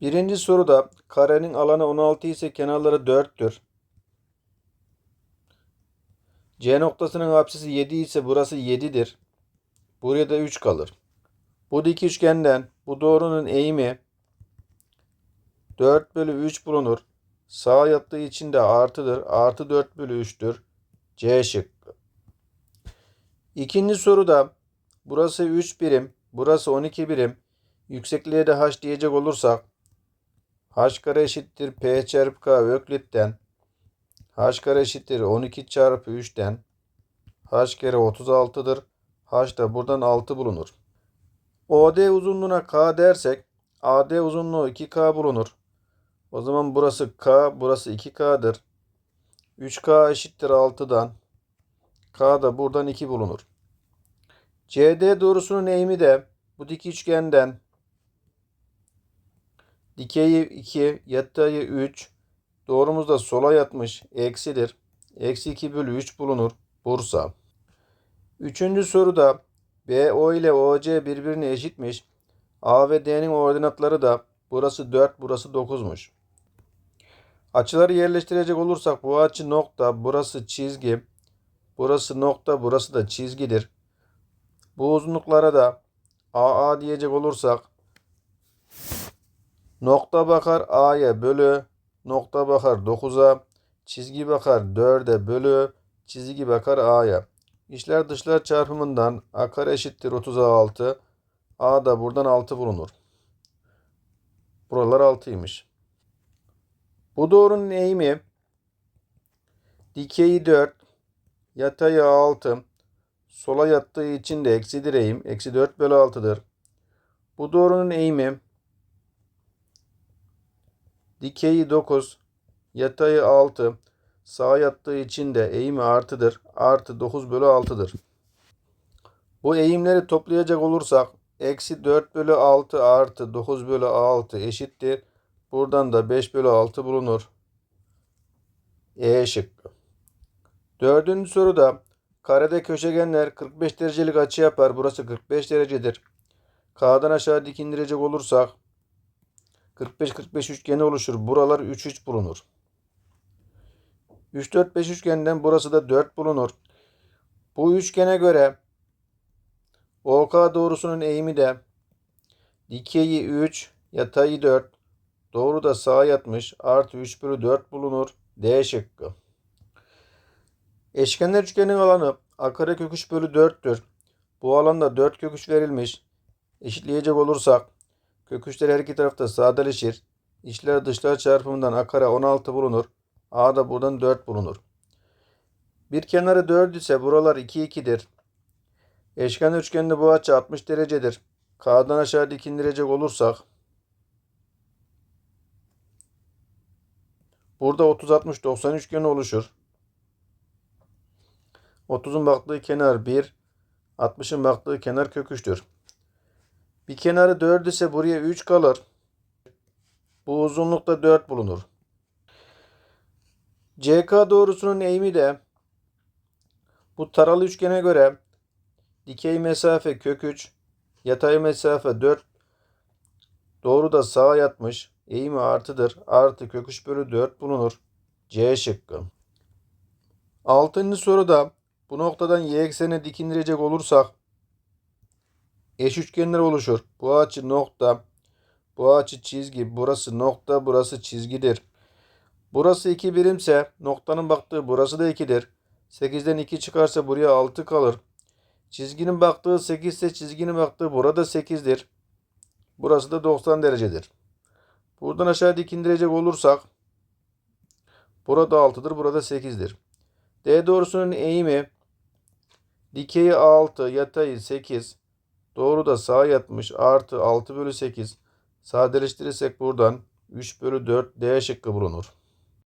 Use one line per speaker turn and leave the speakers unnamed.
Birinci soruda karenin alanı 16 ise kenarları 4'tür. C noktasının apsisi 7 ise burası 7'dir. Buraya da 3 kalır. Bu dik üçgenden bu doğrunun eğimi 4 bölü 3 bulunur. Sağa yattığı için de artıdır. Artı 4 bölü 3'tür. C şıkkı. İkinci soruda burası 3 birim, burası 12 birim. Yüksekliğe de h diyecek olursak h kare eşittir p çarpı k Öklit'ten h kare eşittir 12 çarpı 3'ten h kere 36'dır. h da buradan 6 bulunur. OD uzunluğuna k dersek AD uzunluğu 2k bulunur. O zaman burası k, burası 2k'dır. 3k eşittir 6'dan. K da buradan 2 bulunur. CD doğrusunun eğimi de bu dik üçgenden dikeyi 2, yatayı 3, doğrumuz da sola yatmış, eksidir. Eksi 2 bölü 3 bulunur. Bursa. Üçüncü soruda BO ile OC birbirine eşitmiş. A ve D'nin ordinatları da burası 4, burası 9'muş. Açıları yerleştirecek olursak bu açı nokta, burası çizgi, burası nokta, burası da çizgidir. Bu uzunluklara da AA diyecek olursak nokta bakar A'ya bölü nokta bakar 9'a çizgi bakar 4'e bölü çizgi bakar A'ya. İşler dışlar çarpımından A kare eşittir 36. A da buradan 6 bulunur. Buralar 6'ymış. Bu doğrunun eğimi dikeyi 4, yatayı 6, sola yattığı için de eksidir eğim. Eksi 4 bölü 6'dır. Bu doğrunun eğimi dikeyi 9, yatayı 6, sağa yattığı için de eğimi artıdır. Artı 9 bölü 6'dır. Bu eğimleri toplayacak olursak eksi 4 bölü 6 artı 9 bölü 6 eşittir. Buradan da 5 bölü 6 bulunur. E şıkkı. Dördüncü soruda karede köşegenler 45 derecelik açı yapar. Burası 45 derecedir. K'dan aşağı dik indirecek olursak 45-45 üçgeni oluşur. Buralar 3-3 bulunur. 3-4-5 üçgenden burası da 4 bulunur. Bu üçgene göre OK doğrusunun eğimi de dikeyi 3, yatayı 4, doğru da sağa yatmış artı 3 bölü 4 bulunur. D şıkkı. Eşkenar üçgenin alanı a kare kök 3 bölü 4'tür. Bu alanda 4 kök 3 verilmiş. Eşitleyecek olursak kök 3'ler her iki tarafta sadeleşir. İçler dışlar çarpımından a kare 16 bulunur. A da buradan 4 bulunur. Bir kenarı 4 ise buralar 2 2'dir. Eşkenar üçgende bu açı 60 derecedir. K'dan aşağı dik indirecek olursak burada 30 60 90 üçgeni oluşur. 30'un baktığı kenar 1, 60'ın baktığı kenar kök 3'tür. Bir kenarı 4 ise buraya 3 kalır. Bu uzunlukta 4 bulunur. CK doğrusunun eğimi de bu taralı üçgene göre dikey mesafe kök 3, yatay mesafe 4, doğru da sağa yatmış, eğimi artıdır. Artı kök 3 bölü 4 bulunur. C şıkkı. Altıncı soruda bu noktadan y eksenine dik indirecek olursak eş üçgenler oluşur. Bu açı nokta, bu açı çizgi, burası nokta, burası çizgidir. Burası 2 birimse noktanın baktığı burası da 2'dir. 8'den 2 çıkarsa buraya 6 kalır. Çizginin baktığı 8 ise çizginin baktığı burada 8'dir. Burası da 90 derecedir. Buradan aşağı dik indirecek olursak burada 6'dır, burada 8'dir. D doğrusunun eğimi dikeyi 6, yatayı 8, doğru da sağa yatmış artı 6 bölü 8. Sadeleştirirsek buradan 3 bölü 4 D şıkkı bulunur.